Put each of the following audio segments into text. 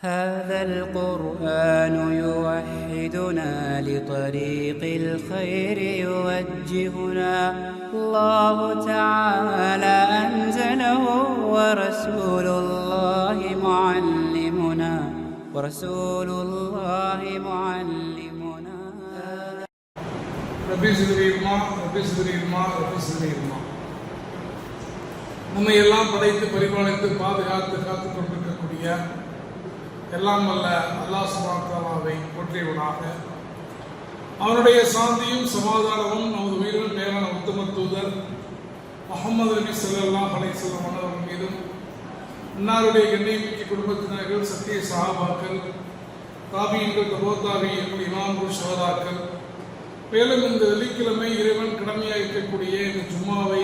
هذا القرآن يوحدنا لطريق الخير يوجهنا الله تعالى أنزله ورسول الله معلمنا ورسول الله معلمنا ரபி சிதறியுமா ரபி சிதறியுமா ரபி சிதறியுமா நம்மை எல்லாம் படைத்து பரிபாலித்து பாதுகாத்து காத்து கொண்டிருக்கக்கூடிய எல்லாம் வல்ல அல்லாஹ் சுபாத்தாலாவை போற்றியவனாக. அவனுடைய சாந்தியும் சமாதானமும் நமது உயிரின் மேலான உத்தம தூதர் முகமது நபி ஸல்லல்லாஹு அலைஹி வஸல்லம் மீதும் அன்னாருடைய கண்ணியமிக்க குடும்பத்தினர்கள் சத்திய என்று தாபியங்கள் தபோத்தாபியங்கள் இமாம்கள் சோதாக்கள் மேலும் இந்த வெள்ளிக்கிழமை இறைவன் கடமையாக இருக்கக்கூடிய இந்த ஜும்மாவை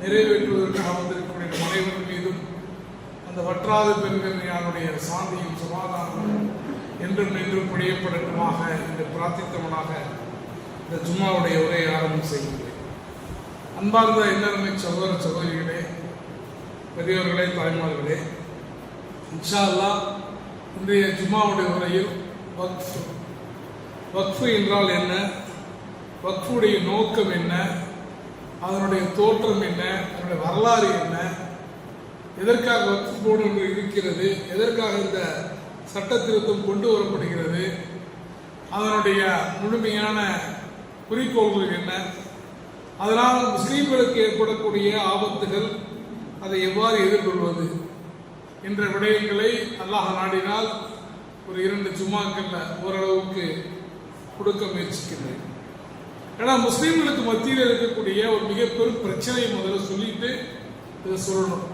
நிறைவேற்றுவதற்காக வந்திருக்கும் வற்றாது பெண்கள் யாருடைய சாந்தியும் சமாதானமும் என்றும் நின்றும் பொழியப்படட்டுமாக என்று பிரார்த்தித்தவனாக இந்த ஜும்மாவுடைய உரையை ஆரம்பம் செய்கிறேன் அன்பார்ந்த எல்லாருமே சகோதர சகோதரிகளே பெரியவர்களே தாய்மார்களே இன்ஷா அல்லாஹ் இன்றைய ஜும்மாவுடைய உரையில் வக்ஃபு. வக்ஃபு என்றால் என்ன? வக்ஃபுடைய நோக்கம் என்ன? அதனுடைய தோற்றம் என்ன? அதனுடைய வரலாறு என்ன? எதற்காக வக்ஃப் போர்டு ஒன்று இருக்கிறது? எதற்காக இந்த சட்ட திருத்தம் கொண்டு வரப்படுகிறது? அதனுடைய முழுமையான குறிக்கோள்கள் என்ன? அதனால் முஸ்லீம்களுக்கு ஏற்படக்கூடிய ஆபத்துகள் அதை எவ்வாறு எதிர்கொள்வது என்ற விடயங்களை அல்லாஹ் நாடினால் ஒரு இரண்டு ஜும்மாக்கள்ல ஓரளவுக்கு கொடுக்க முயற்சிக்கின்றேன். ஏன்னா முஸ்லீம்களுக்கு மத்தியில் இருக்கக்கூடிய ஒரு மிக பிரச்சனையை முதல்ல சொல்லிட்டு இதை சொல்லணும்.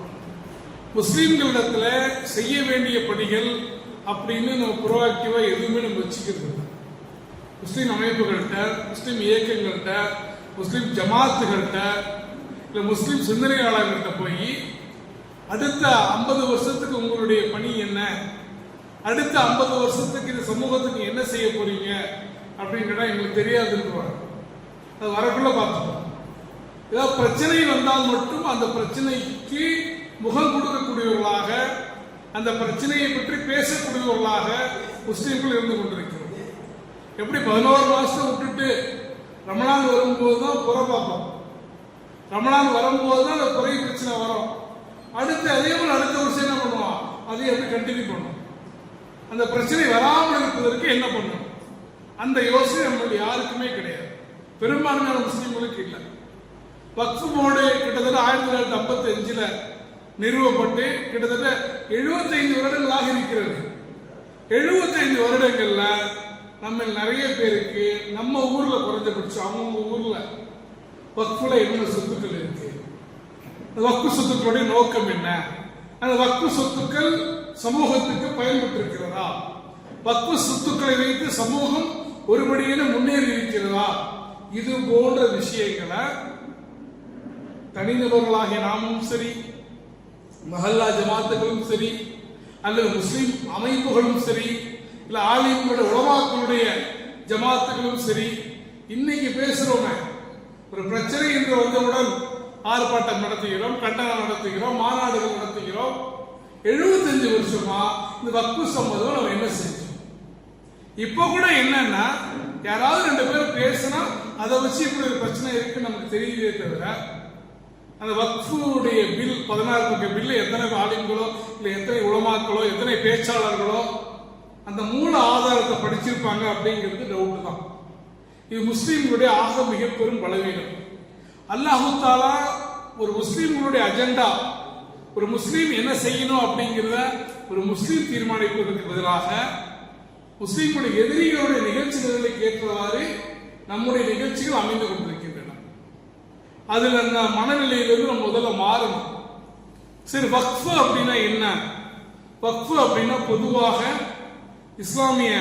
முஸ்லீம்களிடத்துல செய்ய வேண்டிய பணிகள் அப்படின்னு நம்ம ப்ரோஆக்டிவா எதுவுமே நம்ம வச்சுக்கிறது இல்லை. முஸ்லீம் அமைப்புகள்கிட்ட முஸ்லீம் இயக்கங்கள்கிட்ட முஸ்லீம் ஜமாத்துகள்கிட்ட இல்லை முஸ்லீம் சிந்தனையாளர்கள்ட்ட போய் அடுத்த ஐம்பது வருஷத்துக்கு உங்களுடைய பணி என்ன? அடுத்த ஐம்பது வருஷத்துக்கு இந்த சமூகத்துக்கு என்ன செய்ய போறீங்க? அப்படிங்கிறத எங்களுக்கு தெரியாதுன்றாங்க அது வரக்குள்ள பார்த்துக்கோ ஏதாவது பிரச்சனை வந்தால் மட்டும் அந்த பிரச்சனைக்கு முகம் கொடுக்கக்கூடியவர்களாக அந்த பிரச்சனையை பற்றி பேசக்கூடியவர்களாக முஸ்லீம்கள் இருந்து கொண்டிருக்கிறோம். எப்படி பதினோரு மாசத்தை விட்டுட்டு ரமணான் வரும்போது தான் புற பார்ப்போம். ரமணான் வரும்போது தான் அந்த குறை பிரச்சனை வரும். அடுத்து அதே போல் அடுத்த வருஷம் என்ன பண்ணுவோம்? அதை எப்படி கண்டினியூ பண்ணும் அந்த பிரச்சனை வராமல் இருப்பதற்கு என்ன பண்ணணும்? அந்த யோசனை நம்மளுடைய யாருக்குமே கிடையாது. பெரும்பான்மையான முஸ்லீம்களுக்கு இல்லை. பக்ஃபு போர்டு கிட்டத்தட்ட ஆயிரத்தி தொள்ளாயிரத்தி ஐம்பத்தி அஞ்சில் நிறுவப்பட்டு கிட்டத்தட்ட 75 வருடங்களாக இருக்கிறது. 75 வருடங்கள்ல நம்ம நிறைய பேருக்கு நம்ம ஊர்ல குறைஞ்சபட்சம் அவங்க ஊர்ல வக்குல என்னென்ன சொத்துக்கள் இருக்கு? அந்த சொத்துக்களுடைய நோக்கம் என்ன? அந்த வக்கு சொத்துக்கள் சமூகத்துக்கு பயன்பட்டு இருக்கிறதா சொத்துக்களை வைத்து சமூகம் ஒருபடியான முன்னேறி இருக்கிறதா? இது போன்ற விஷயங்களை தனிநபர்களாகிய நாமும் சரி மஹல்லா ஜமாத்துகளும் சரி அல்லது முஸ்லீம் அமைப்புகளும் சரி இல்ல ஆலயங்களுடைய உலமாக்களுடைய ஜமாத்துகளும் சரி இன்னைக்கு பேசுறோமே ஒரு பிரச்சனை என்று வந்தவுடன் ஆர்ப்பாட்டம் நடத்துகிறோம் கண்டனம் நடத்துகிறோம் மாநாடுகள் நடத்துகிறோம். 75 வருஷமா இந்த வக்கு சம்மதம் நம்ம என்ன செஞ்சோம்? இப்போ கூட என்னன்னா யாராவது ரெண்டு பேரும் பேசினா அதை வச்சு இப்படி ஒரு பிரச்சனை இருக்குன்னு நமக்கு தெரியுதே தவிர அந்த வக்ஃபுடைய பில் பதினாறு பக்க பில்லு எத்தனை ஆலிம்களோ இல்லை எத்தனை உளமாக்களோ எத்தனை பேச்சாளர்களோ அந்த மூல ஆதாரத்தை படிச்சிருப்பாங்க அப்படிங்கிறது டவுட் தான். இது முஸ்லீம்களுடைய ஆக மிக பெரும் பலவீனம். அல்லாஹு தாலா ஒரு முஸ்லீம்களுடைய அஜெண்டா ஒரு முஸ்லீம் என்ன செய்யணும் அப்படிங்கிறத ஒரு முஸ்லீம் தீர்மானிப்பதற்கு பதிலாக முஸ்லீம்களுடைய எதிரிகளுடைய நிகழ்ச்சிகளுக்கு ஏற்றவாறு நம்முடைய நிகழ்ச்சிகள் அமைந்து கொண்டிருக்கிறது அதுல அந்த மனநிலையிலிருந்து நம்ம முதல்ல மாறணும். சரி வக்ஃபு அப்படின்னா என்ன? வக்ஃபு அப்படின்னா பொதுவாக இஸ்லாமிய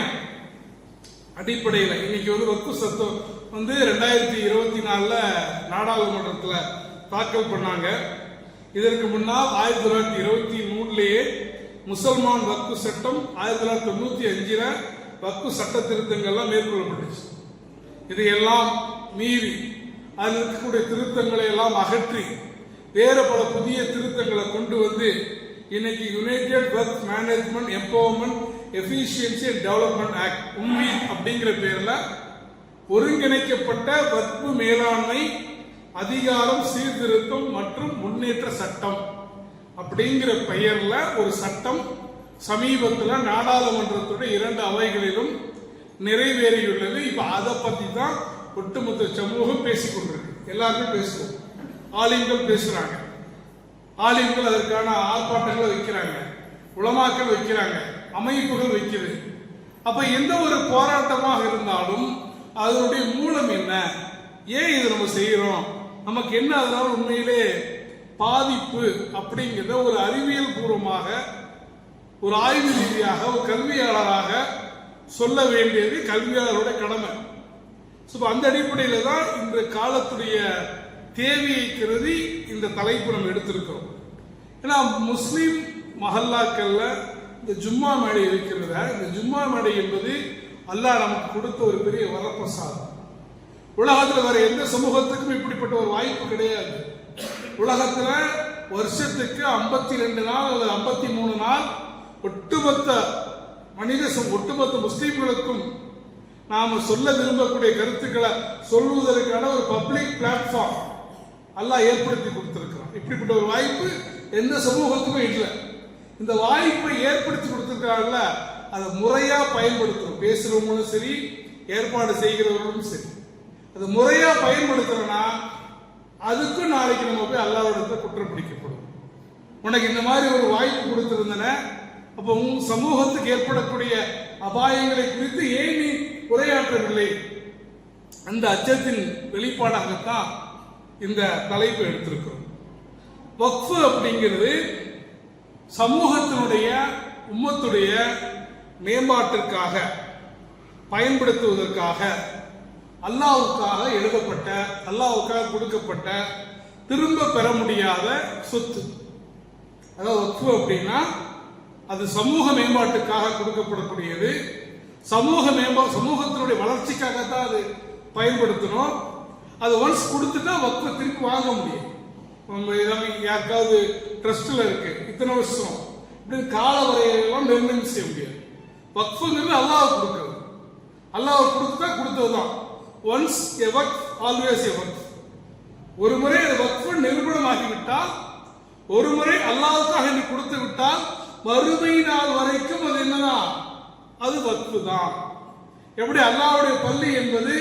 அடிப்படையில். இன்னைக்கு வந்து வக்ஃபு சத்தம் வந்து ரெண்டாயிரத்தி இருபத்தி நாலுல நாடாளுமன்றத்தில் தாக்கல் பண்ணாங்க. இதற்கு முன்னால் ஆயிரத்தி தொள்ளாயிரத்தி இருபத்தி மூணுலேயே முசல்மான் வக்ஃபு சட்டம் ஆயிரத்தி தொள்ளாயிரத்தி தொண்ணூற்றி அஞ்சில் வக்ஃபு சட்ட திருத்தங்கள்லாம் மேற்கொள்ளப்பட்டுச்சு. இதையெல்லாம் மீறி அதில் இருக்கக்கூடிய திருத்தங்களை எல்லாம் அகற்றி வேறு பல புதிய திருத்தங்களை கொண்டு வந்து இன்னைக்கு united wealth management empowerment efficiency and development act உம்மி அப்படிங்கிற பேரில் ஒருங்கிணைக்கப்பட்ட வக்பு மேலாண்மை அதிகாரம் சீர்திருத்தம் மற்றும் முன்னேற்ற சட்டம் அப்படிங்கிற பெயர்ல ஒரு சட்டம் சமீபத்தில் நாடாளுமன்றத்துடைய இரண்டு அவைகளிலும் நிறைவேறியுள்ளது. இப்போ அதை பற்றி தான் ஒட்டுமொத்த சமூகம் பேசிக் கொண்டிருக்கு. எல்லாருமே பேசுவோம். ஆலிம்கள் பேசுறாங்க. ஆலிம்கள் அதற்கான ஆர்ப்பாட்டங்களை வைக்கிறாங்க. உளமாக்கள் வைக்கிறாங்க. அமைப்புகள் வைக்கிறது. அப்ப எந்த ஒரு போராட்டமாக இருந்தாலும் அதனுடைய மூலம் என்ன? ஏன் இதை நம்ம செய்யறோம் நமக்கு என்ன அதனால உண்மையிலே பாதிப்பு அப்படிங்கிறத ஒரு அறிவியல் பூர்வமாக ஒரு ஆய்வு ரீதியாக ஒரு கல்வியாளராக சொல்ல வேண்டியது கல்வியாளருடைய கடமை. ஸோ அந்த அடிப்படையில் தான் இந்த காலத்துடைய தேவையை கருதி இந்த தலைப்பு நம்ம எடுத்திருக்கிறோம். ஏன்னா முஸ்லீம் மஹல்லாக்கள்ல இந்த ஜும்மா மேடை இருக்கிறத இந்த ஜும்மா மேடை என்பது அல்லாஹ் நமக்கு கொடுத்த ஒரு பெரிய வரப்பிரசாதம். உலகத்தில் வேற எந்த சமூகத்துக்கும் இப்படிப்பட்ட ஒரு வாய்ப்பு கிடையாது. உலகத்தில் வருஷத்துக்கு 52 ரெண்டு நாள் அல்லது 53 மூணு நாள் ஒட்டுமொத்த மனித ஒட்டுமொத்த முஸ்லீம்களுக்கும் நாம சொல்ல விரும்பக்கூடிய கருத்துக்களை சொல்வதற்கான ஒரு பப்ளிக் பிளாட்ஃபார்ம் எல்லாம் ஏற்படுத்தி கொடுத்துருக்கிறான். இப்படிப்பட்ட ஒரு வாய்ப்பு எந்த சமூகத்துக்கும் இல்லை. இந்த வாய்ப்பை ஏற்படுத்தி கொடுத்துருக்காங்கல்ல அதை முறையா பயன்படுத்தணும் பேசுறவங்களும் சரி ஏற்பாடு செய்கிறவர்களும் சரி. அதை முறையா பயன்படுத்துறோம்னா அதுக்கும் நாளைக்கு நம்ம போய் அல்லாஹ்விடத்துல குற்றம் பிடிக்கப்படும். உனக்கு இந்த மாதிரி ஒரு வாய்ப்பு கொடுத்துருந்தன அப்போ உன் சமூகத்துக்கு ஏற்படக்கூடிய அபாயங்களை குறித்து ஏன் நீ உரையாற்றவில்லை. அந்த அச்சத்தின் வெளிப்பாடாகத்தான் இந்த தலைப்பு எடுத்திருக்கிறோம். வக்ஃபு அப்படிங்கிறது சமூகத்தினுடைய உம்மத்துடைய மேம்பாட்டிற்காக பயன்படுத்துவதற்காக அல்லாவுக்காக எழுதப்பட்ட அல்லாவுக்காக கொடுக்கப்பட்ட திரும்ப பெற முடியாத சொத்து. அதாவது வக்ஃபு அப்படின்னா அது சமூக மேம்பாட்டுக்காக கொடுக்கப்படக்கூடியது சமூக மேம்பா சமூகத்தினுடைய வளர்ச்சிக்காக தான் அது பயன்படுத்தணும். அது ஒன்ஸ் கொடுத்துட்டா வக்ஃபை திருப்பி வாங்க முடியும். நம்ம யாருக்காவது ட்ரஸ்டில் இருக்கு. இத்தனை வருஷம். இப்படி கால வரையெல்லாம் நிர்ணயம் செய்ய முடியாது. வக்ஃபுங்கிறது அல்லாஹ் கொடுக்கிறது. அல்லாஹ் கொடுத்தா கொடுத்ததுதான். Once a waqf always a waqf ஒரு முறை அது வக்ஃபு நிரூபணமாகிவிட்டால் ஒரு முறை அல்லாவுக்காக நீ கொடுத்து விட்டால் மறுமை நாள் வரைக்கும் அது என்னதான்? அது வக்ஃபு தான் எப்படி அல்லாவுடைய பள்ளி என்பது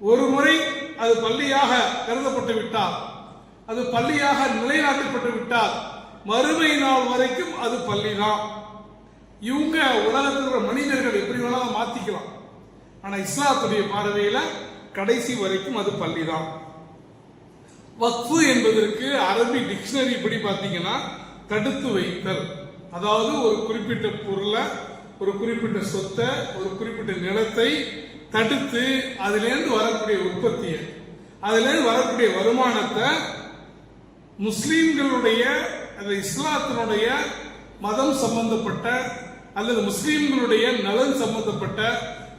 ஒரு முறை அது பள்ளியாக கருதப்பட்டு விட்டால் அது பள்ளியாக நிலைநாட்டப்பட்டு விட்டால் மறுமை நாள் வரைக்கும் அது பள்ளி தான் இவங்க உலகத்தில் உள்ள மனிதர்கள் எப்படி வேணாலும் மாத்திக்கலாம். ஆனா இஸ்லாத்துடைய பார்வையில கடைசி வரைக்கும் அது பள்ளி தான் வக்ஃபு என்பதற்கு அரபி டிக்ஷனரி இப்படி பார்த்தீங்கன்னா தடுத்து வைத்தல். அதாவது ஒரு குறிப்பிட்ட பொருளை ஒரு குறிப்பிட்ட சொத்தை ஒரு குறிப்பிட்ட நிலத்தை தடுத்து அதிலேருந்து வரக்கூடிய உற்பத்தியை அதிலேருந்து வரக்கூடிய வருமானத்தை முஸ்லீம்களுடைய அந்த இஸ்லாத்தினுடைய மதம் சம்பந்தப்பட்ட அல்லது முஸ்லீம்களுடைய நலன் சம்பந்தப்பட்ட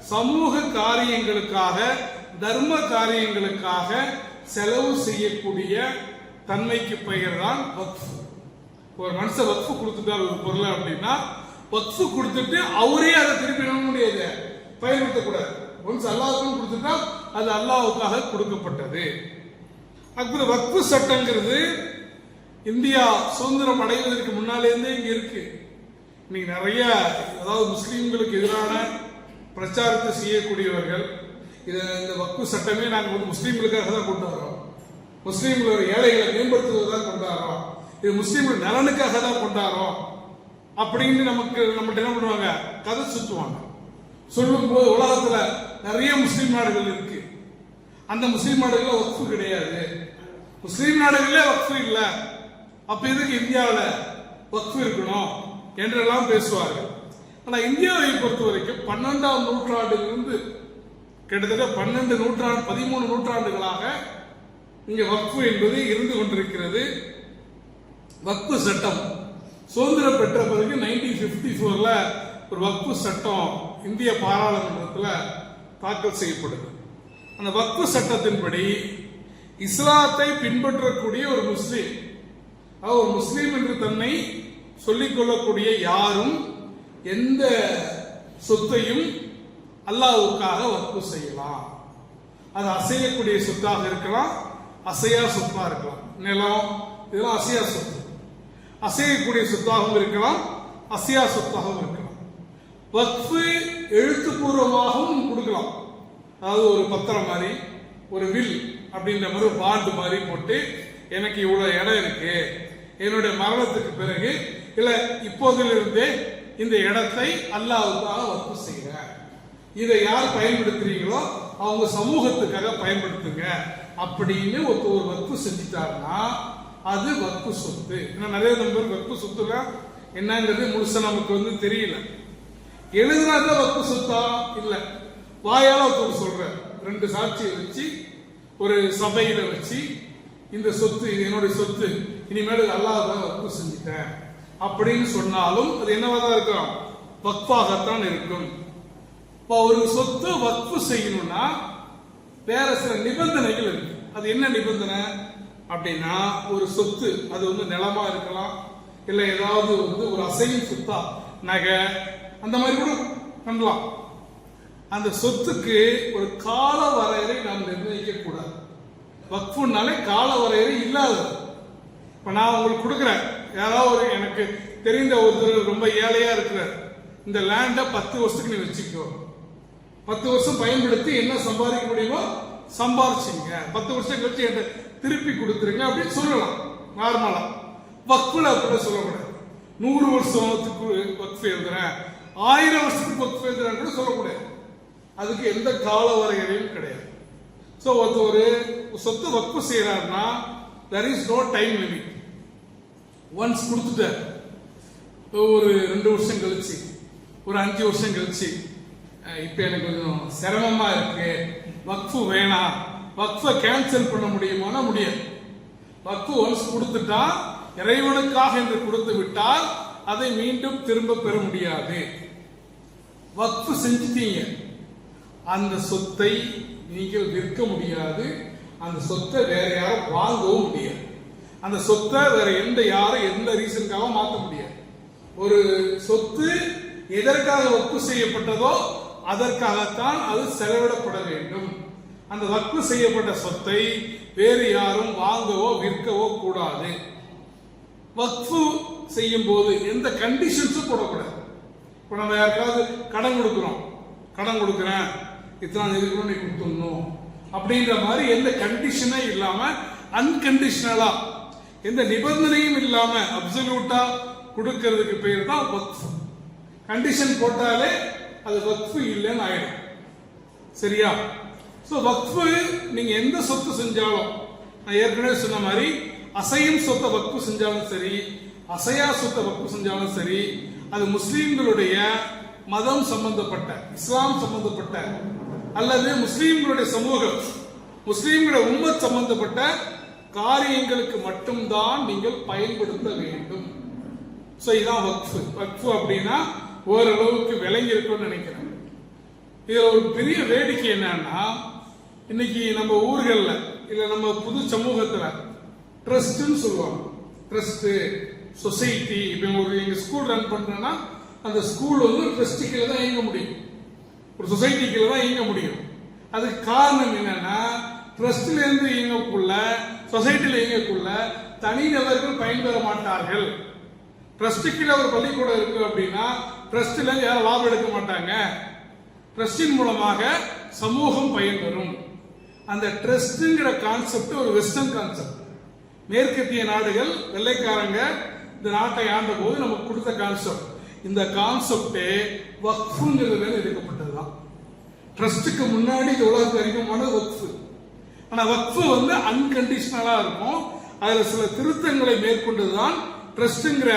சமூக காரியங்களுக்காக தர்ம காரியங்களுக்காக செலவு செய்யக்கூடிய தன்மைக்கு பெயர் தான் வக்ஃபு. ஒரு மனுஷன் வக்ஃபு கொடுத்துட்டார் ஒரு பொருளை அப்படின்னா வக்ஃபு கொடுத்துட்டு அவரே அதை திருப்பி என்ன முடியாது பயன்படுத்தக்கூடாது ஒன்ஸ் அல்லாவுக்கும் கொடுத்துட்டா அது அல்லாவுக்காக கொடுக்கப்பட்டது. அக்பர் வக்ஃபு சட்டங்கிறது இந்தியா சுதந்திரம் அடைவதற்கு முன்னாலேருந்தே இங்கே இருக்கு. இன்னைக்கு நிறைய அதாவது முஸ்லீம்களுக்கு எதிரான பிரச்சாரத்தை செய்யக்கூடியவர்கள் இது இந்த வக்ஃபு சட்டமே நாங்கள் வந்து முஸ்லீம்களுக்காக தான் கொண்டு வரோம். முஸ்லீம்களோட ஏழைகளை மேம்படுத்துவதாக கொண்டாடுறோம். இது முஸ்லீம்கள் நலனுக்காக தான் கொண்டாடுறோம். அப்படின்னு நமக்கு நம்மகிட்ட என்ன பண்ணுவாங்க? கதை சுற்றுவாங்க சொல்லும்போது உலகத்துல நிறைய முஸ்லீம் நாடுகள் இருக்கு. அந்த முஸ்லீம் நாடுகள்ல வக்ஃபு கிடையாது. முஸ்லீம் நாடுகளே வக்ஃபு இல்லை. அப்ப எதுக்கு இந்தியாவில் வக்ஃபு இருக்கணும் என்றெல்லாம் பேசுவார்கள். ஆனா இந்தியாவை பொறுத்த வரைக்கும் பன்னெண்டாம் நூற்றாண்டிலிருந்து கிட்டத்தட்ட பன்னெண்டு நூற்றாண்டு பதிமூணு நூற்றாண்டுகளாக இங்கே வக்ஃபு என்பது இருந்து கொண்டிருக்கிறது. வக்ஃபு சட்டம். சுதந்திரம் பெற்ற பிறகு நைன்டீன் பிப்டி ஃபோர்ல ஒரு வக்ஃபு சட்டம் இந்திய பாராளுமன்றத்தில் தாக்கல் செய்யப்படுது. அந்த வக்ஃபு சட்டத்தின்படி இஸ்லாத்தை பின்பற்றக்கூடிய ஒரு முஸ்லீம் அவர் ஒரு முஸ்லீம் என்று தன்னை சொல்லிக்கொள்ளக்கூடிய யாரும் எந்த சொத்தையும் அல்லாவுக்காக வக்ஃபு செய்யலாம். அது அசையக்கூடிய சொத்தாக இருக்கலாம் அசையா சொத்தா இருக்கலாம். நிலம் இதெல்லாம் அசையா சொத்து. அசையக்கூடிய சொத்தாகவும் இருக்கலாம் அசையா சொத்தாகவும் இருக்கலாம். வக்ஃபு எழுத்துப்பூர்வமாகவும் கொடுக்கலாம். அதாவது ஒரு பத்திரம் மாதிரி ஒரு வில் அப்படின்ற மாதிரி ஒரு பாண்டு மாதிரி போட்டு எனக்கு இவ்வளவு இடம் இருக்கு என்னுடைய மரணத்துக்கு பிறகு இல்ல இப்போதிலிருந்தே இந்த இடத்தை அல்லாவுக்காக வக்ஃபு செய்கிறேன் இதை யார் பயன்படுத்துறீங்களோ அவங்க சமூகத்துக்காக பயன்படுத்துங்க அப்படின்னு ஒருத்தர் ஒரு வக்ஃபு செஞ்சிட்டாருன்னா அது வக்ஃபு சொத்து. ஏன்னா நிறைய நம்பர் வக்ஃபு சொத்துல என்னங்கிறது முழுசா நமக்கு வந்து தெரியல. எழுதினா தான் வக்கு சொத்தா? இல்ல. வாயால ஒருத்தர் சொல்ற ரெண்டு சாட்சியை வச்சு ஒரு சபையில வச்சு இந்த சொத்து இது என்னுடைய சொத்து. இனிமேல் அல்லாஹ் வக்ஃபு செஞ்சுட்டேன். அப்படின்னு சொன்னாலும் அது என்னவா தான் இருக்கும்? வக்ஃபாகத்தான் இருக்கும். இப்போ ஒரு சொத்து வக்ஃபு செய்யணும்னா வேற சில நிபந்தனைகள் இருக்கு. அது என்ன நிபந்தனை? அப்படின்னா ஒரு சொத்து அது வந்து நிலமா இருக்கலாம் இல்லை ஏதாவது வந்து ஒரு அசையும் சொத்தா நகை அந்த மாதிரி கூட பண்ணலாம். அந்த சொத்துக்கு ஒரு கால வரையறை நாம் நிர்ணயிக்க கூடாது. வக்ஃபுனாலே கால வரையறை இல்லாதது. இப்போ நான் உங்களுக்கு கொடுக்குறேன். யாராவது ஒரு எனக்கு தெரிந்த ஒருத்தர் ரொம்ப ஏழையா இருக்கிறார். இந்த லேண்டை பத்து வருஷத்துக்கு நீ வச்சுக்கோ. பத்து வருஷம் பயன்படுத்தி என்ன சம்பாதிக்க முடியுமோ சம்பாரிச்சிங்க. பத்து வருஷம் கழிச்சு திருப்பி கொடுத்துருங்க அப்படின்னு சொல்லலாம். நார்மலா. வக்ஃபுல அப்படி சொல்லக்கூடாது நூறு வருஷத்துக்கு வக்ஃபு எழுதுறேன். ஆயிரம் வருஷத்துக்கு வக்ஃபு எழுதுறேன் கூட சொல்லக்கூடாது அதுக்கு எந்த கால வரையறையும் கிடையாது. ஸோ அது ஒரு சொத்து waqf செய்யறாருன்னா there is no time limit once கொடுத்துட்டார். ஒரு ரெண்டு வருஷம் கழிச்சு ஒரு அஞ்சு வருஷம் கழிச்சு இப்போ எனக்கு கொஞ்சம் சிரமமாக இருக்கு. வக்ஃபு வேணாம். வக்ஃபை கேன்சல் பண்ண முடியுமானா முடியாது. வக்ஃபு ஒன்ஸ் கொடுத்துட்டா இறைவனுக்காக என்று கொடுத்து விட்டால் அதை மீண்டும் திரும்ப பெற முடியாது. வக்ஃபு செஞ்சுட்டீங்க. அந்த சொத்தை நீங்கள் விற்க முடியாது. அந்த சொத்தை வேற யாரும் வாங்கவும் முடியாது. அந்த சொத்தை வேற எந்த யாரும் எந்த ரீசனுக்காகவும் மாற்ற முடியாது. ஒரு சொத்து எதற்காக ஒப்பு செய்யப்பட்டதோ அதற்காகத்தான் அது செலவிடப்பட வேண்டும். அந்த வக்ஃபு செய்யப்பட்ட சொத்தை வேறு யாரும் வாங்கவோ விற்கவோ கூடாது. வக்ஃபு செய்யும் போது எந்த கண்டிஷன்ஸும் போடக்கூடாது. இப்போ நம்ம யாருக்காவது கடன் கொடுக்குறோம். கடன் கொடுக்குறேன். இத்தனை தேதிக்குள்ள நீ கொடுத்துடணும். அப்படின்ற மாதிரி எந்த கண்டிஷனே இல்லாமல் அன்கண்டிஷனலா எந்த நிபந்தனையும் இல்லாமல் அப்சல்யூட்டா கொடுக்கறதுக்கு பேர் தான் வக்ஃபு. கண்டிஷன் போட்டாலே அது வக்ஃபு இல்லைன்னு ஆயிடும். சரியா? ஸோ வக்ஃபு நீங்கள் எந்த சொத்து செஞ்சாலும் நான் ஏற்கனவே சொன்ன மாதிரி அசையும் சொத்தை வக்ஃபு செஞ்சாலும் சரி அசையா சொத்தை வக்ஃபு செஞ்சாலும் சரி அது முஸ்லீம்களுடைய மதம் சம்பந்தப்பட்ட இஸ்லாம் சம்பந்தப்பட்ட அல்லது முஸ்லீம்களுடைய சமூகம் முஸ்லீம்களுடைய உம்மத் சம்பந்தப்பட்ட காரியங்களுக்கு மட்டும்தான் நீங்கள் பயன்படுத்த வேண்டும். ஸோ இதான் வக்ஃபு. வக்ஃபு அப்படின்னா ஓரளவுக்கு விளங்கி இருக்கும்னு நினைக்கிறேன். இதில் ஒரு பெரிய வேடிக்கை என்னன்னா இன்னைக்கு நம்ம ஊர்களில் இல்லை நம்ம புது சமூகத்தில் ட்ரஸ்ட்டுன்னு சொல்லுவாங்க. ட்ரஸ்ட்டு சொசைட்டி இப்போ ஒரு எங்கள் ஸ்கூல் ரன் பண்ணுறேன்னா அந்த ஸ்கூல் வந்து ட்ரஸ்ட்டு கீழே தான் இயங்க முடியும். ஒரு சொசைட்டி கீழே தான் இயங்க முடியும். அதுக்கு காரணம் என்னன்னா ட்ரஸ்ட்லேருந்து இயங்கக்குள்ள சொசைட்டியில் இயங்கக்குள்ள தனிநபர்கள் பயன்பெற மாட்டார்கள். ட்ரஸ்ட்டு கீழே ஒரு பள்ளிக்கூடம் இருக்கு அப்படின்னா ட்ரஸ்ட்டில் யாரும் லாபம் எடுக்க மாட்டாங்க. ட்ரஸ்டின் மூலமாக சமூகம் பயன்பெறும். அந்த ட்ரஸ்ட்ங்கிற கான்செப்ட் ஒரு வெஸ்டர்ன் கான்செப்ட் மேற்கத்திய நாடுகள் வெள்ளைக்காரங்க இந்த நாட்டை ஆண்ட போது நமக்கு கொடுத்த கான்செப்ட் இந்த கான்செப்டே வக்ஃபுங்கிறதுல எடுக்கப்பட்டதுதான். ட்ரஸ்ட்டுக்கு முன்னாடி இந்த உலகத்துக்கு அதிகமான வக்ஃபு. ஆனால் வக்ஃபு வந்து அன்கண்டிஷனலாக இருக்கும். அதில் சில திருத்தங்களை மேற்கொண்டது தான் ட்ரஸ்ட்டுங்கிற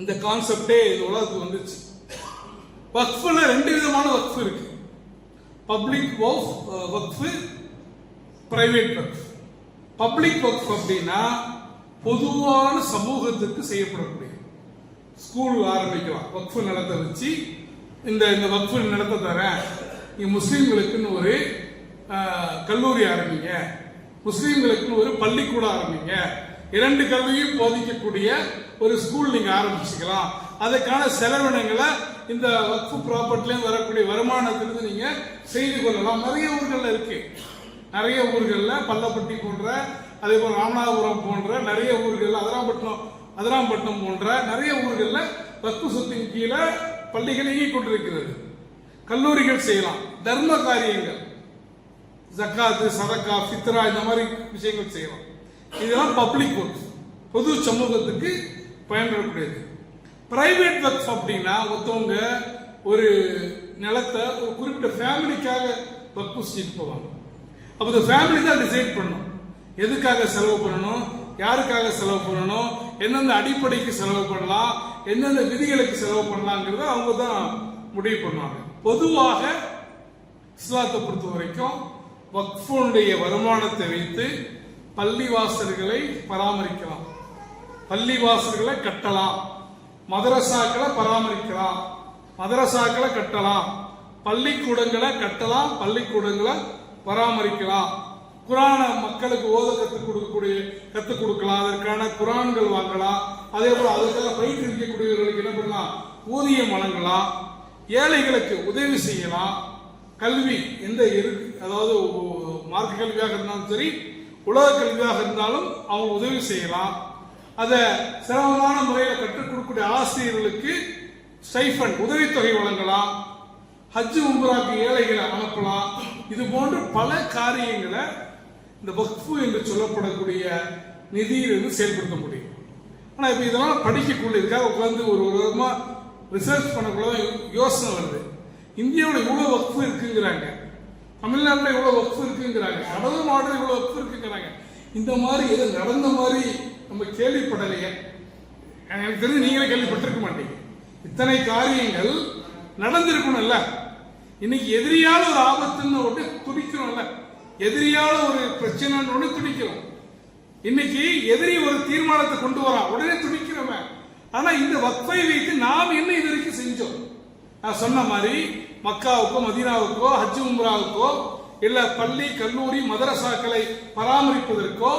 இந்த கான்செப்டே இந்த உலகத்துக்கு வந்துச்சு. வக்ஃபில் ரெண்டு விதமான வக்ஃபு இருக்கு. Public waqf private works public works அப்படின்னா பொதுவான சமூகத்துக்கு செய்யப்படக்கூடிய ஸ்கூல் ஆரம்பிக்கலாம். வக்ஃபு நடத்த வச்சு இந்த இந்த வக்ஃபு நடத்த தரேன். நீங்க முஸ்லீம்களுக்குன்னு ஒரு கல்லூரி ஆரம்பிங்க. முஸ்லீம்களுக்குன்னு ஒரு பள்ளிக்கூடம் ஆரம்பிங்க. இரண்டு கல்வியும் போதிக்கக்கூடிய ஒரு ஸ்கூல் நீங்க ஆரம்பிச்சுக்கலாம். அதுக்கான செலவினங்களை இந்த வக்ஃபு ப்ராப்பர்ட்டிலேருந்து வரக்கூடிய வருமானத்திலிருந்து நீங்க செய்து கொள்ளலாம். நிறைய ஊர்களில் இருக்கு. நிறைய ஊர்களில் பள்ளப்பட்டி போன்ற அதே போல் ராமநாதபுரம் போன்ற நிறைய ஊர்களில் அதராம்பட்டினம் அதராம்பட்டினம் போன்ற நிறைய ஊர்களில் வக்ஃபு சொத்தின் கீழே பள்ளிகள் இயங்கிக் கொண்டிருக்கிறது. கல்லூரிகள் செய்யலாம். தர்ம காரியங்கள். ஜக்காத்து சதக்கா ஃபித்ரா இந்த மாதிரி விஷயங்கள் செய்யலாம். இதெல்லாம் பப்ளிக் ஒர்க் பொது சமூகத்துக்கு பயன்படக்கூடியது. பிரைவேட் ஒர்க்ஸ் அப்படின்னா ஒருத்தவங்க ஒரு நிலத்தை ஒரு குறிப்பிட்ட ஃபேமிலிக்காக ஒர்க் செஞ்சுட்டு போவாங்க. அப்போ இந்த ஃபேமிலி தான் டிசைட் பண்ணணும். எதுக்காக செலவு பண்ணணும்? யாருக்காக செலவு பண்ணணும்? எந்தெந்த அடிப்படைக்கு செலவு பண்ணலாம்? எந்தெந்த விதிகளுக்கு செலவு பண்ணலாங்கிறத அவங்க தான் முடிவு பண்ணுவாங்க. பொதுவாக இஸ்லாத்தை பொறுத்த வரைக்கும் வக்ஃபோனுடைய வருமானத்தை வைத்து பள்ளிவாசல்களை பராமரிக்கலாம். பள்ளி வாசல்களை கட்டலாம். மதரசாக்களை பராமரிக்கலாம் மதரசாக்களை கட்டலாம் பள்ளிக்கூடங்களை கட்டலாம் பள்ளிக்கூடங்களை பராமரிக்கலாம். குரான மக்களுக்கு ஓத கற்றுக் கொடுக்கக்கூடிய கற்றுக் கொடுக்கலாம். அதற்கான குரான்கள் வாங்கலாம். அதே போல அதற்காக பயிற்றுவிக்கக்கூடியவர்களுக்கு என்ன பண்ணலாம்? ஊதியம் வழங்கலாம். ஏழைகளுக்கு உதவி செய்யலாம். கல்வி எந்த இரு அதாவது மார்க்க கல்வியாக இருந்தாலும் சரி உலக கல்வியாக இருந்தாலும் அவங்க உதவி செய்யலாம். அதை சிரமமான முறையில் கற்றுக் கொடுக்கக்கூடிய ஆசிரியர்களுக்கு ஸ்டைஃபன் உதவித்தொகை வழங்கலாம். ஹஜ் உம்ராக்கு ஏழைகளை அனுப்பலாம். இது போன்ற பல காரியங்களை இந்த வக்ஃபு என்று சொல்லப்படக்கூடிய நிதியிலிருந்து செயல்படுத்த முடியும். ஆனால் இப்போ இதெல்லாம் படிக்கக்குள்ள இதுக்காக உட்காந்து ஒரு ஒரு விதமாக ரிசர்ச் பண்ணக்குள்ள யோசனை வருது. இந்தியாவில் இவ்வளோ வக்ஃபு இருக்குங்கிறாங்க. தமிழ்நாட்டில் இவ்வளோ வக்ஃபு இருக்குங்கிறாங்க. கடலூர் மாவட்டத்தில் இவ்வளோ வக்ஃபு இருக்குங்கிறாங்க. இந்த மாதிரி எது நடந்த மாதிரி நம்ம கேள்விப்படலையே. எனக்கு தெரிஞ்சு நீங்களே கேள்விப்பட்டிருக்க மாட்டீங்க. இத்தனை காரியங்கள் நடந்திருக்கணும்ல. இன்னைக்கு எதிரியால ஒரு ஆபத்துன்னு ஒன்று துடிக்கிறோம்ல எதிரியால ஒரு பிரச்சனைன்னு ஒன்று துடிக்கிறோம் இன்னைக்கு எதிரி ஒரு தீர்மானத்தை கொண்டு வரா உடனே துடிக்கிறவன் ஆனா இந்த வக்ஃபை வைத்து நாம் என்ன இது வரைக்கும் செஞ்சோம்? நான் சொன்ன மாதிரி மக்காவுக்கோ மதீனாவுக்கோ ஹஜ் உம்ராவுக்கோ இல்ல பள்ளி கல்லூரி மதரசாக்களை பராமரிப்பதற்கோ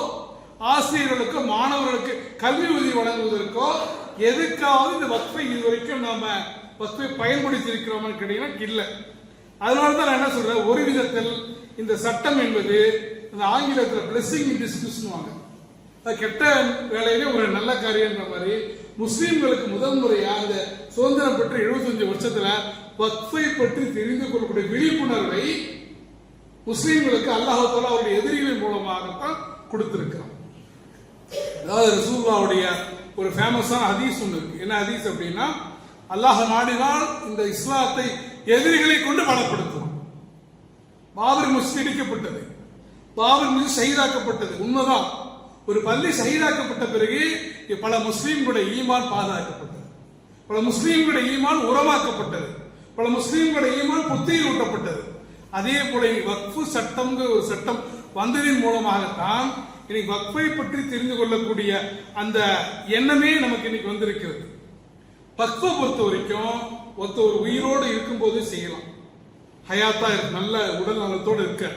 ஆசிரியர்களுக்கோ மாணவர்களுக்கு கல்வி உதவி வழங்குவதற்கோ எதுக்காவது இந்த வக்ஃபை இது வரைக்கும் நாம வக்ஃபை பயன்படுத்தியிருக்கிறோம்னு கேட்டீங்கன்னா இல்லை. அதனால தான் நான் என்ன சொல்றேன் ஒரு விதத்தில் இந்த சட்டம் என்பது இந்த ஆங்கிலத்தில் பிளெஸிங் டிஸ்கிரிப்ஷன் அது கெட்ட வேலையிலே ஒரு நல்ல காரியம்ன்ற மாதிரி முஸ்லீம்களுக்கு முதல் முறையா அந்த சுதந்திரம் பெற்ற 75 வருஷத்துல வக்ஃபை பற்றி தெரிந்து கொள்ளக்கூடிய விழிப்புணர்வை முஸ்லீம்களுக்கு அல்லாஹால அவருடைய எதிரிகளின் மூலமாகத்தான் கொடுத்திருக்கிறான். அதாவது ரசூல்லாவுடைய ஒரு ஃபேமஸான ஹதீஸ் ஒன்று இருக்கு. என்ன ஹதீஸ் அப்படின்னா அல்லாஹ் நாடினால் இந்த இஸ்லாத்தை எதிரிகளை கொண்டு பலப்படுத்துவோம் பாபர் மஸ்ஜித் இடிக்கப்பட்டது பாபர் மஸ்ஜித் சகிதாக்கப்பட்டது. உண்மைதான். ஒரு பள்ளி சகிதாக்கப்பட்ட பிறகு பல முஸ்லீம்களுடைய ஈமான் பாதுகாக்கப்பட்டது. பல முஸ்லீம்களுடைய ஈமான் உரமாக்கப்பட்டது. பல முஸ்லீம்களுடைய ஈமான் புத்தியில் ஊட்டப்பட்டது. அதே போல வக்ஃபு சட்டம்ங்கிற ஒரு சட்டம் வந்ததின் மூலமாகத்தான் இன்னைக்கு வக்ஃபை பற்றி தெரிந்து கொள்ளக்கூடிய அந்த எண்ணமே நமக்கு இன்னைக்கு வந்திருக்கிறது. வக்ஃபை பொறுத்த வரைக்கும் ஒருத்த ஒரு உயிரோடு இருக்கும்போது செய்யலாம். ஹயாத்தா இருக்கு நல்ல உடல் நலத்தோடு இருக்க.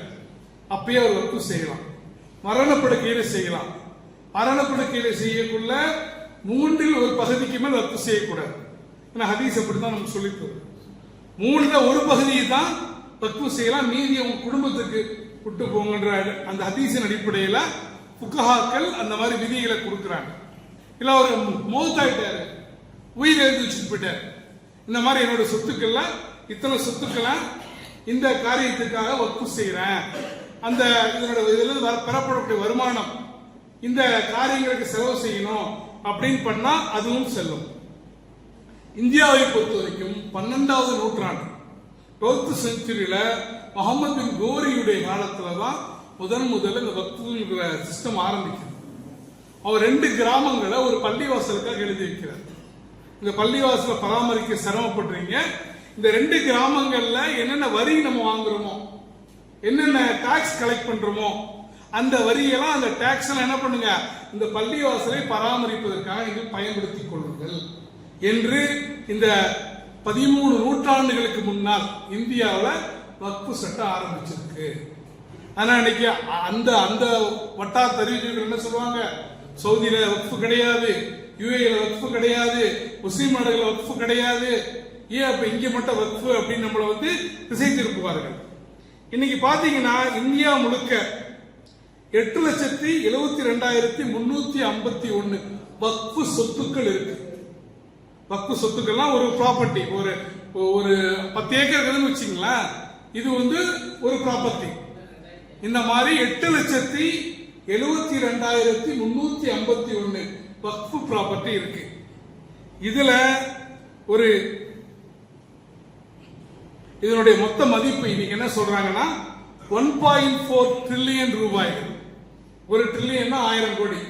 அப்பயே ஒரு வக்ஃபு செய்யலாம். மரணப்படுக்கையில செய்யலாம். மரணப்படுக்கையில செய்யக்குள்ள மூன்றில் ஒரு பகுதிக்கு மேல் வக்ஃபு செய்யக்கூடாது. ஏன்னா ஹதீஸ் அப்படித்தான் நமக்கு சொல்லித் தரும் மூணுல ஒரு பகுதியை தான் வக்ஃபு செய்யலாம். மீதி உங்க குடும்பத்துக்கு விட்டு போங்கன்ற அந்த ஹதீஸின் அடிப்படையில் புக்கஹாக்கள் அந்த மாதிரி விதிகளை கொடுக்குறாங்க. இல்லை ஒரு மௌத்தாயிட்டாரு உயிர் எழுதி வச்சுட்டு போயிட்டார். இந்த மாதிரி என்னோட சொத்துக்கள்லாம் இத்தனை சொத்துக்களை இந்த காரியத்துக்காக ஒத்து செய்கிறேன் அந்த இதனோட இதிலிருந்து வர- பெறப்படக்கூடிய வருமானம் இந்த காரியங்களுக்கு செலவு செய்யணும் அப்படின்னு பண்ணா அதுவும் செல்லும். இந்தியாவை பொறுத்த வரைக்கும் பன்னெண்டாவது நூற்றாண்டு டுவெல்த் செஞ்சுரியில முகமது பின் கோரியுடைய காலத்துல தான் முதன் முதல்ல இந்த வக்ஃபுங்கிற சிஸ்டம் ஆரம்பிக்குது. அவர் ரெண்டு கிராமங்களை ஒரு பள்ளிவாசலுக்காக எழுதி வைக்கிறார். இந்த பள்ளிவாசலை பராமரிக்க சிரமப்படுறீங்க. இந்த ரெண்டு கிராமங்கள்ல என்னென்ன வரி நம்ம வாங்குறோமோ என்னென்ன டாக்ஸ் கலெக்ட் பண்றோமோ அந்த வரியெல்லாம் அந்த டாக்ஸ் எல்லாம் என்ன பண்ணுங்க? இந்த பள்ளிவாசலை பராமரிப்பதற்காக நீங்கள் பயன்படுத்திக் கொள்ளுங்கள் என்று இந்த பதிமூணு நூற்றாண்டுகளுக்கு முன்னால் இந்தியாவில் வக்ஃபு சட்டம் ஆரம்பிச்சிருக்கு. ஆனா இன்னைக்கு அந்த அந்த வட்டார தெரிவிச்சவர்கள் என்ன சொல்லுவாங்க? சவுதியில வக்ஃபு கிடையாது யூஏல வக்ஃபு கிடையாது முஸ்லீம் நாடுகள் வக்ஃபு கிடையாது. ஏன் அப்ப இங்க மட்டும் வக்ஃபு அப்படின்னு நம்மளை வந்து திசை திருப்புவார்கள் இன்னைக்கு பாத்தீங்கன்னா இந்தியா முழுக்க எட்டு லட்சத்தி எழுபத்தி ரெண்டாயிரத்தி முன்னூத்தி ஐம்பத்தி ஒன்னு வக்ஃபு சொத்துக்கள் இருக்கு. வக்ஃபு சொத்துக்கள்லாம் ஒரு ப்ராப்பர்ட்டி ஒரு ஒரு பத்து ஏக்கர் இருக்குதுன்னு வச்சுங்களேன் இது வந்து ஒரு ப்ராப்பர்ட்டி இந்த மாதிரி எட்டு லட்சத்தி எழுபத்தி ரெண்டாயிரத்தி முன்னூத்தி ஐம்பத்தி ஒன்னு வக்ஃபு ப்ராப்பர்ட்டி இருக்கு. இதுல ஒரு இதனுடைய மொத்த மதிப்பு இன்னைக்கு என்ன சொல்றாங்கன்னா ஒன் பாயிண்ட் ஃபோர் ட்ரில்லியன் ரூபாய். ஒரு ட்ரில்லியன் ஆயிரம் கோடி.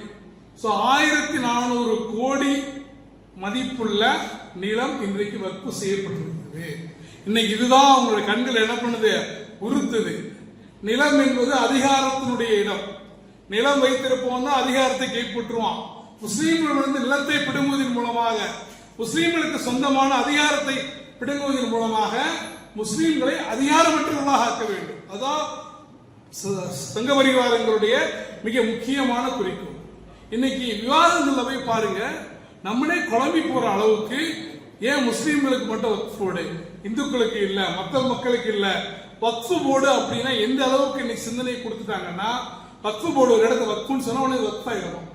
ஸோ ஆயிரத்தி நானூறு கோடி மதிப்புள்ள நிலம் இன்றைக்கு வக்ஃபு செய்யப்பட்டிருக்கிறது இன்னைக்கு இதுதான் அவங்களோட கண்கள் என்ன பண்ணுது? உறுத்துது. நிலம் என்பது அதிகாரத்தினுடைய இடம். நிலம் வைத்திருப்பவன் தான் அதிகாரத்தை கைப்பற்றுவான். முஸ்லீம்கள் வந்து நிலத்தை பிடுங்குவதன் மூலமாக முஸ்லீம்களுக்கு சொந்தமான அதிகாரத்தை பிடுங்குவதன் மூலமாக முஸ்லீம்களை அதிகாரமற்றவர்களாக ஆக்க வேண்டும். அதான் ச- சங்க பரிவாரங்களுடைய மிக முக்கியமான குறிக்கோள். இன்னைக்கு விவாதங்கள்ல போய் பாருங்க நம்மளே குழம்பி போற அளவுக்கு ஏன் முஸ்லீம்களுக்கு மட்டும் வக்ஃப் இந்துக்களுக்கு இல்ல மற்ற மக்களுக்கு இல்லை வக்ஃபு போர்டு அப்படின்னா எந்த அளவுக்கு இன்னைக்கு சிந்தனை கொடுத்துட்டாங்கன்னா வக்ஃபு போர்டு ஒரு இடத்துல வக்ஃபுன்னு சொன்னா உடனே வக்ஃப் ஆயிடும்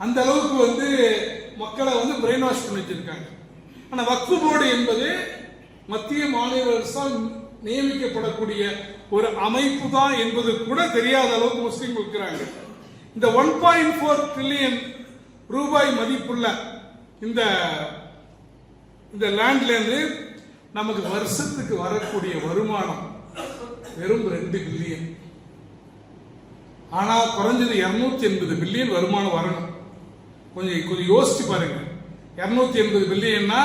அந்த அளவுக்கு வந்து மக்களை வந்து பிரெயின் வாஷ் பண்ணி வச்சிருக்காங்க. ஆனா வக்ஃபு போர்டு என்பது மத்திய மாநில அரசால் நியமிக்கப்படக்கூடிய ஒரு அமைப்பு தான் என்பது கூட தெரியாத அளவுக்கு முஸ்லீம் இருக்கிறாங்க. இந்த ஒன் பாயிண்ட் ஃபோர் ட்ரில்லியன் ரூபாய் மதிப்புள்ள இந்த இந்த லேண்ட்லேருந்து நமக்கு வருஷத்துக்கு வரக்கூடிய வருமானம் வெறும் ரெண்டு பில்லியன். ஆனால் குறைஞ்சது இரநூத்தி எண்பது பில்லியன் வருமானம் வரணும். கொஞ்சம் கொஞ்சம் யோசிச்சு பாருங்க. இரநூத்தி எண்பது பில்லியன்னா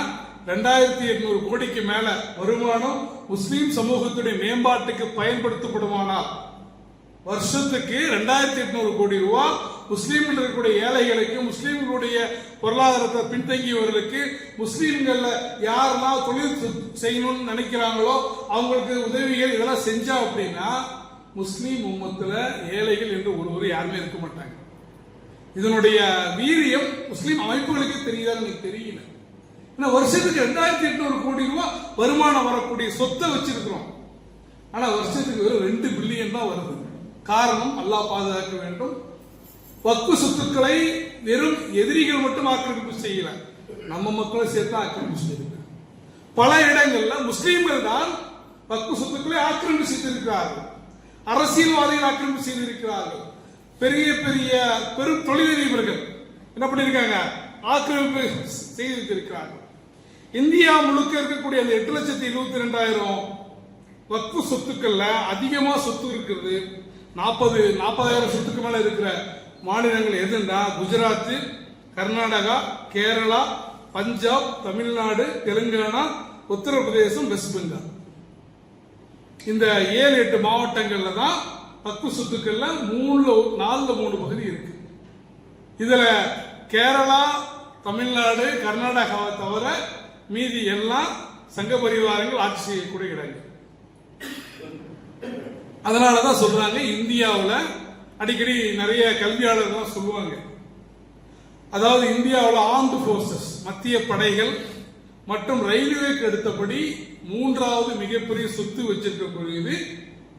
ரெண்டாயிரத்தி எட்நூறு கோடிக்கு மேல வருமானம் முஸ்லீம் சமூகத்துடைய மேம்பாட்டுக்கு பயன்படுத்தப்படுமானால் வருஷத்துக்கு ரெண்டாயிரத்தி எட்நூறு கோடி ரூபாய் முஸ்லீம்கள் இருக்கக்கூடிய ஏழைகளுக்கு முஸ்லீம்களுடைய பொருளாதாரத்தை பின்தங்கியவர்களுக்கு முஸ்லீம்கள்ல யாரெல்லாம் தொழில் செ- செய்யணும்னு நினைக்கிறாங்களோ அவங்களுக்கு உதவிகள் இதெல்லாம் செஞ்சா அப்படின்னா முஸ்லீம் உம்மத்துல ஏழைகள் என்று ஒருவர் யாருமே இருக்க மாட்டாங்க. இதனுடைய வீரியம் முஸ்லீம் அமைப்புகளுக்கு தெரியுதான்னு எனக்கு தெரியல. ஏன்னா வருஷத்துக்கு ரெண்டாயிரத்தி எட்நூறு கோடி ரூபாய் வருமானம் வரக்கூடிய சொத்தை வச்சிருக்கிறோம். ஆனா வருஷத்துக்கு வெறும் ரெண்டு பில்லியன் தான் வருது. காரணம் அல்லாஹ் பாதுகாக்க வேண்டும். வக்கு சொத்துக்களை வெறும் எதிரிகள் மட்டும் ஆக்கிரமிப்பு செய்யல. நம்ம மக்களும் சேர்த்து ஆக்கிரமிப்பு செய்திருக்காங்க. பல இடங்கள்ல முஸ்லீம்கள் தான் வக்கு சொத்துக்களை ஆக்கிரமிப்பு செய்திருக்கிறார்கள். அரசியல்வாதிகள் ஆக்கிரமிப்பு செய்திருக்கிறார்கள். பெரிய பெரிய பெரும் தொழிலதிபர்கள் என்ன பண்ணியிருக்காங்க ஆக்கிரமிப்பு செய்திருக்கிறார்கள். இந்தியா முழுக்க இருக்கக்கூடிய அந்த எட்டு லட்சத்தி இருபத்தி ரெண்டாயிரம் வக்ஃபு சொத்துக்கள்ல அதிகமா சொத்து இருக்கிறது. நாற்பது நாற்பதாயிரம் சொத்துக்கு மேல இருக்கிற மாநிலங்கள் எதுன்னா குஜராத் கர்நாடகா கேரளா பஞ்சாப் தமிழ்நாடு தெலுங்கானா உத்தரப்பிரதேசம் வெஸ்ட் பெங்கால். இந்த ஏழு எட்டு மாவட்டங்கள்ல தான் பக்கு சொத்துக்கள்ல மூணுல நாலுல மூணு பகுதி இருக்கு. இதுல கேரளா தமிழ்நாடு கர்நாடகாவை தவிர மீதி எல்லாம் சங்க பரிவாரங்கள் ஆட்சி செய்யக்கூடிய இடங்கள். அதனாலதான் சொல்றாங்க இந்தியாவில் அடிக்கடி நிறைய கல்வியாளர்கள் சொல்லுவாங்க. அதாவது இந்தியாவில் ஆர்ம்டு ஃபோர்ஸஸ் மத்திய படைகள் மற்றும் ரயில்வேக்கு அடுத்தபடி மூன்றாவது மிகப்பெரிய சொத்து வச்சிருக்கக்கூடியது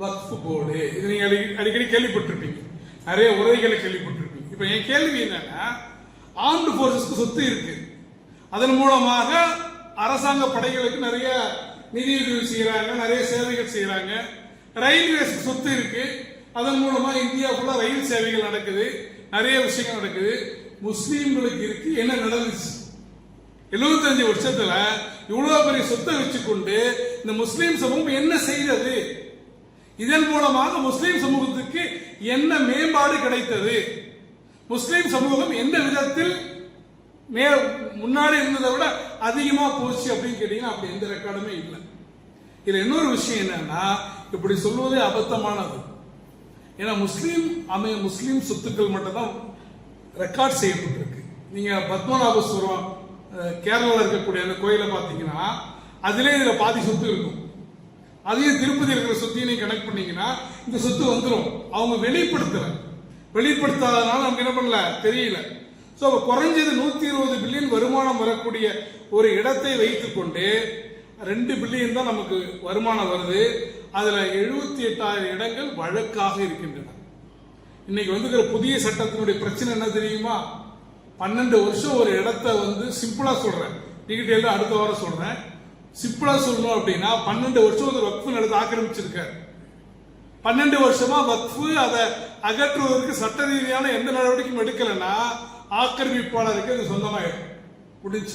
வக்ஃபு போர்டு. இது நீங்க அடி- அடிக்கடி கேள்விப்பட்டிருப்பீங்க. நிறைய உரைகளை கேள்விப்பட்டிருப்பீங்க. இப்போ என் கேள்வி என்னன்னா ஆர்ம்டு ஃபோர்ஸஸ்க்கு சொத்து இருக்கு. அதன் மூலமாக அரசாங்க படைகளுக்கு நிறைய நிதியுதவி செய்கிறாங்க நிறைய சேவைகள் செய்கிறாங்க ரயில்வேஸ்க்கு சொத்து இருக்கு. அதன் மூலமா இந்தியா ஃபுல்லா ரயில் சேவைகள் நடக்குது. நிறைய விஷயங்கள் நடக்குது. முஸ்லீம்களுக்கு இருக்கு. என்ன நடந்துச்சு? 75 வருஷத்துல இவ்வளவு பெரிய சொத்தை வச்சுக்கொண்டு இந்த முஸ்லீம் சமூகம் என்ன செய்தது? இதன் மூலமாக முஸ்லீம் சமூகத்துக்கு என்ன மேம்பாடு கிடைத்தது? முஸ்லீம் சமூகம் எந்த விதத்தில் மே முன்னாடி இருந்ததை விட அதிகமா போச்சு அப்படின்னு கேட்டீங்கன்னா அப்படி எந்த ரெக்கார்டுமே இல்லை. இதுல இன்னொரு விஷயம் என்னன்னா இப்படி சொல்வதே அபத்தமானது. ஏன்னா முஸ்லீம் அமை முஸ்லீம் சொத்துக்கள் மட்டும்தான் ரெக்கார்ட் செய்யப்பட்டிருக்கு. நீங்க பத்மநாபஸ்வரம் கேரளாவில் இருக்கக்கூடிய அந்த கோயிலை பார்த்தீங்கன்னா அதிலே இதில் பாதி சொத்து இருக்கும். அதையும் திருப்பதி இருக்கிற சொத்தையும் நீங்க கனெக்ட் பண்ணீங்கன்னா இந்த சொத்து வந்துடும் அவங்க வெளிப்படுத்தல. வெளிப்படுத்தாதனால நமக்கு என்ன பண்ணல? தெரியல. ஸோ குறைஞ்சது நூத்தி இருபது பில்லியன் வருமானம் வரக்கூடிய ஒரு இடத்தை வைத்துக்கொண்டு ரெண்டு பில்லியன் தான் நமக்கு வருமானம் வருது. அதில் எழுபத்தி எட்டாயிரம் இடங்கள் வழக்காக இருக்கின்றன. இன்னைக்கு வந்துக்கிற புதிய சட்டத்தினுடைய பிரச்சனை என்ன தெரியுமா? பன்னெண்டு வருஷம் ஒரு இடத்த வந்து சிம்பிளாக சொல்கிறேன் டீட்டெயிலாக அடுத்த வாரம் சொல்கிறேன் சிம்பிளாக சொல்லணும் அப்படின்னா பன்னெண்டு வருஷம் ஒரு வக்ஃபு நடத்த ஆக்கிரமிச்சிருக்காரு. பன்னெண்டு வருஷமா வக்ஃபு அதை அகற்றுவதற்கு சட்ட ரீதியான எந்த நடவடிக்கையும் எடுக்கலைன்னா ஆக்கிரமிப்பாளருக்கு அது சொந்தமாயிடும். முடிஞ்ச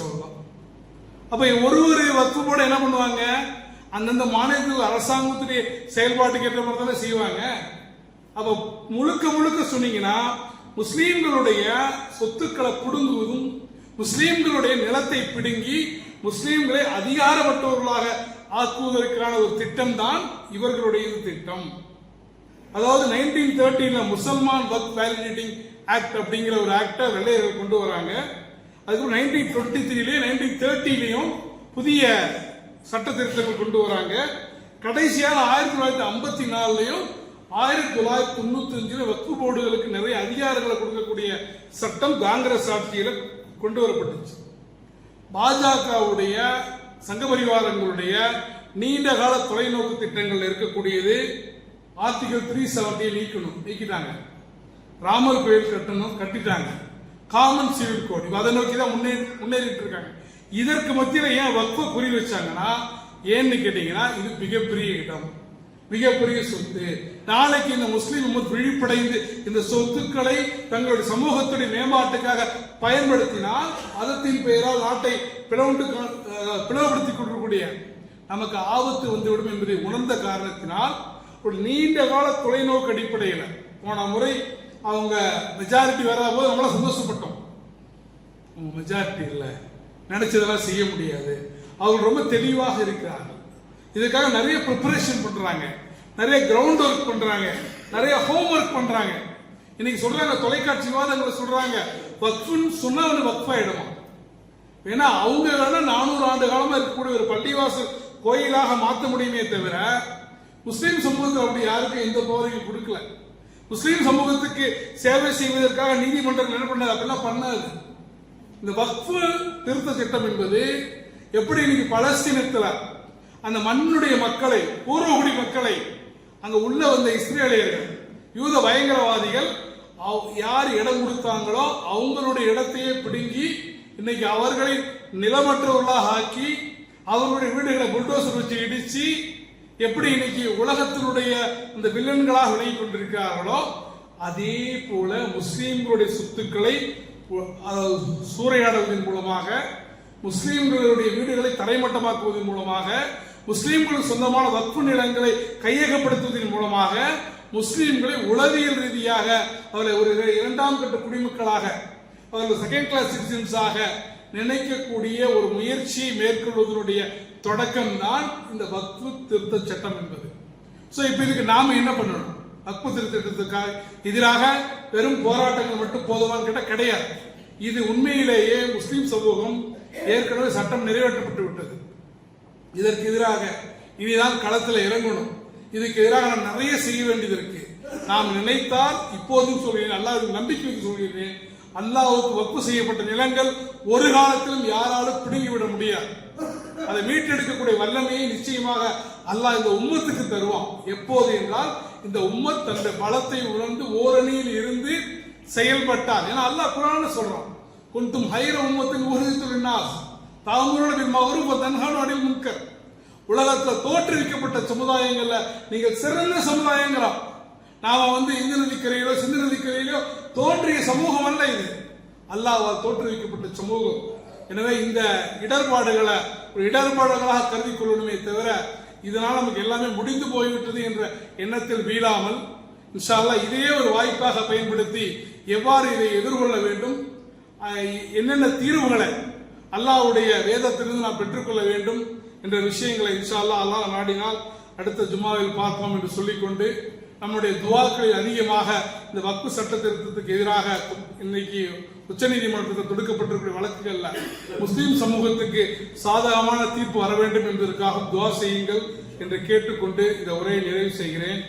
அப்ப ஒரு ஒரு வக்ஃபு என்ன பண்ணுவாங்க? அந்தந்த மாநிலத்தில் அரசாங்கத்துடைய செயல்பாட்டுக்கு ஏற்ற மாதிரி தானே செய்வாங்க. அப்ப முழுக்க முழுக்க சொன்னீங்கன்னா முஸ்லீம்களுடைய சொத்துக்களை புடுங்குவதும் முஸ்லீம்களுடைய நிலத்தை பிடுங்கி முஸ்லீம்களை அதிகாரப்பட்டவர்களாக ஆக்குவதற்கான ஒரு திட்டம் தான் இவர்களுடைய திட்டம். அதாவது நைன்டீன் தேர்ட்டீன்ல முசல்மான் வக் வேலிடேட்டிங் ஆக்ட் அப்படிங்கிற ஒரு ஆக்டை வெள்ளையர்கள் கொண்டு வராங்க. அதுக்கப்புறம் நைன்டீன் டுவெண்ட்டி த்ரீலையும் நைன்டீன் தேர்ட்டிலையும் புதிய சட்ட திருத்தங்கள் கொண்டு வராங்க. கடைசியாக ஆயிரத்தி தொள்ளாயிரத்தி ஐம்பத்தி நாலுலையும் ஆயிரத்தி தொள்ளாயிரத்தி தொண்ணூத்தி அஞ்சுல வக்கு போர்டுகளுக்கு நிறைய அதிகாரங்களை கொடுக்கக்கூடிய சட்டம் காங்கிரஸ் ஆட்சியில கொண்டு வரப்பட்டுச்சு. பாஜகவுடைய சங்க பரிவாரங்களுடைய நீண்ட கால தொலைநோக்கு திட்டங்கள் இருக்கக்கூடியது ஆர்டிகல் த்ரீ செவன்டியை நீக்கணும் நீக்கிட்டாங்க. ராமர் கோயில் கட்டணும் கட்டிட்டாங்க. காமன் சிவில் கோட் இவ அதை நோக்கி தான் முன்னே முன்னேறிட்டு இருக்காங்க இதற்கு மத்தியில் ஏன் வக்ஃப குறி வச்சாங்கன்னா ஏன்னு கேட்டீங்கன்னா இது மிகப்பெரிய இடம். மிகப்பெரிய சொத்து. நாளைக்கு இந்த முஸ்லீம் உம்மத் விழிப்படைந்து இந்த சொத்துக்களை தங்களுடைய சமூகத்துடைய மேம்பாட்டுக்காக பயன்படுத்தினால் அதத்தின் பெயரால் நாட்டை பிளவுண்டு அஹ், பிளவுபடுத்திக் நமக்கு ஆபத்து வந்துவிடும் என்பதை உணர்ந்த காரணத்தினால் ஒரு நீண்ட கால தொலைநோக்கு அடிப்படையில் போன முறை அவங்க மெஜாரிட்டி வராத போது நம்மள சந்தோஷப்பட்டோம். மெஜாரிட்டி இல்லை. நினைச்சதெல்லாம் செய்ய முடியாது. அவங்க ரொம்ப தெளிவாக இருக்கிறார்கள். இதுக்காக நிறைய ப்ரிப்பரேஷன் பண்ணுறாங்க நிறைய கிரவுண்ட் ஒர்க் பண்ணுறாங்க நிறைய ஹோம் ஒர்க் பண்ணுறாங்க இன்னைக்கு சொல்கிறாங்க தொலைக்காட்சி விவாதங்களை சொல்கிறாங்க வக்ஃபுன்னு சொன்னால் வந்து வக்ஃபாயிடுமா? ஏன்னா அவங்க வேணா நானூறு ஆண்டு காலமாக இருக்கக்கூடிய ஒரு பள்ளிவாசல் கோயிலாக மாற்ற முடியுமே தவிர முஸ்லீம் சமூகத்தில் அப்படி யாருக்கும் எந்த போதையும் கொடுக்கல. முஸ்லீம் சமூகத்துக்கு சேவை செய்வதற்காக நீதிமன்றங்கள் என்ன பண்ணது? அப்படிலாம் பண்ணாது. இந்த வக்ஃபு திருத்த சட்டம் என்பது எப்படி இன்னைக்கு பலஸ்தீனத்தில் அந்த மண்ணுடைய மக்களை பூர்வகுடி மக்களை அங்க உள்ள வந்த இஸ்ரேலியர்கள் யூத பயங்கரவாதிகள் அவ்- யார் இடம் கொடுத்தாங்களோ அவங்களுடைய இடத்தையே பிடுங்கி இன்னைக்கு அவர்களை நிலமற்றவர்களாக ஆக்கி அவர்களுடைய வீடுகளை புல்டோசர் வச்சு இடிச்சு எப்படி இன்னைக்கு உலகத்தினுடைய இந்த வில்லன்களாக விலகி கொண்டிருக்கிறார்களோ அதே போல முஸ்லீம்களுடைய சொத்துக்களை சூறையாடுவதன் மூலமாக முஸ்லீம்களுடைய வீடுகளை தரைமட்டமாக்குவதன் மூலமாக முஸ்லீம்களுக்கு சொந்தமான வற்பு நிலங்களை கையகப்படுத்துவதன் மூலமாக முஸ்லீம்களை உளவியல் ரீதியாக அவர்களை ஒரு இரண்டாம் கட்ட குடிமக்களாக அவர்கள் செகண்ட் கிளாஸ் சிட்டிசன்ஸாக நினைக்கக்கூடிய ஒரு முயற்சியை மேற்கொள்வதனுடைய தொடக்கம் தான் இந்த வக்ஃபு திருத்த சட்டம் என்பது. ஸோ இப்போ இதுக்கு நாம என்ன பண்ணணும்? வக்ஃபு திருத்தத்துக்காக எதிராக வெறும் போராட்டங்கள் மட்டும் போதுமான்னு கேட்டால் கிடையாது. இது உண்மையிலேயே முஸ்லீம் சமூகம் ஏற்கனவே சட்டம் நிறைவேற்றப்பட்டு விட்டது. இதற்கு எதிராக இனிதான் களத்தில் இறங்கணும். இதுக்கு எதிராக நான் நிறைய செய்ய வேண்டியது இருக்கு. நாம் நினைத்தால் இப்போதும் சொல்கிறேன் அல்லாத நம்பிக்கைக்கு சொல்கிறேன். அல்லாவுக்கு வப்பு செய்யப்பட்ட நிலங்கள் ஒரு காலத்திலும் யாராலும் பிடுங்கிவிட முடியாது. அதை மீட்டெடுக்கக்கூடிய வல்லமையை நிச்சயமாக அல்லாஹ் இந்த உம்மத்துக்கு தருவான். எப்போது என்றால் இந்த உம்மத் தன்னுடைய பலத்தை உணர்ந்து ஓரணியில் இருந்து செயல்பட்டார் ஏன்னா அல்லாஹ் குரான சொல்றான் குந்தும் ஹைர உம்மத்தின் ஊர்தித்துள் நாஸ் தாமுரோட மகரும் தன்ஹான் அடில் முன்கர். உலகத்துல தோற்றுவிக்கப்பட்ட சமுதாயங்கள்ல நீங்கள் சிறந்த சமுதாயங்களாம் நாம வந்து இந்து நதிக்கரையிலோ சிந்து நதிக்கரையிலோ தோன்றிய சமூகம் அல்ல இது. அல்லாவால் தோற்றுவிக்கப்பட்ட சமூகம். எனவே இந்த இடர்பாடுகளை ஒரு இடர்பாடுகளாக கருதி கொள்ளணுமே தவிர இதனால் நமக்கு எல்லாமே முடிந்து போய்விட்டது என்ற எண்ணத்தில் வீழாமல் இன்ஷா அல்லாஹ் இதையே ஒரு வாய்ப்பாக பயன்படுத்தி எவ்வாறு இதை எதிர்கொள்ள வேண்டும் என்னென்ன தீர்வுகளை அல்லாஹ்வுடைய வேதத்திலிருந்து நாம் பெற்றுக்கொள்ள வேண்டும் என்ற விஷயங்களை இன்ஷா அல்லாஹ் அல்லாஹ் நாடினால் அடுத்த ஜுமாவில் பார்ப்போம் என்று சொல்லிக்கொண்டு நம்முடைய துவாக்களில் அதிகமாக இந்த வக்பு சட்ட திருத்தத்துக்கு எதிராக இன்னைக்கு உச்சநீதிமன்றத்தில் தொடுக்கப்பட்டிருக்கிற வழக்குகள்ல முஸ்லீம் சமூகத்துக்கு சாதகமான தீர்ப்பு வர வேண்டும் என்பதற்காக துவா செய்யுங்கள் என்று கேட்டுக்கொண்டு இந்த உரையை நிறைவு செய்கிறேன்.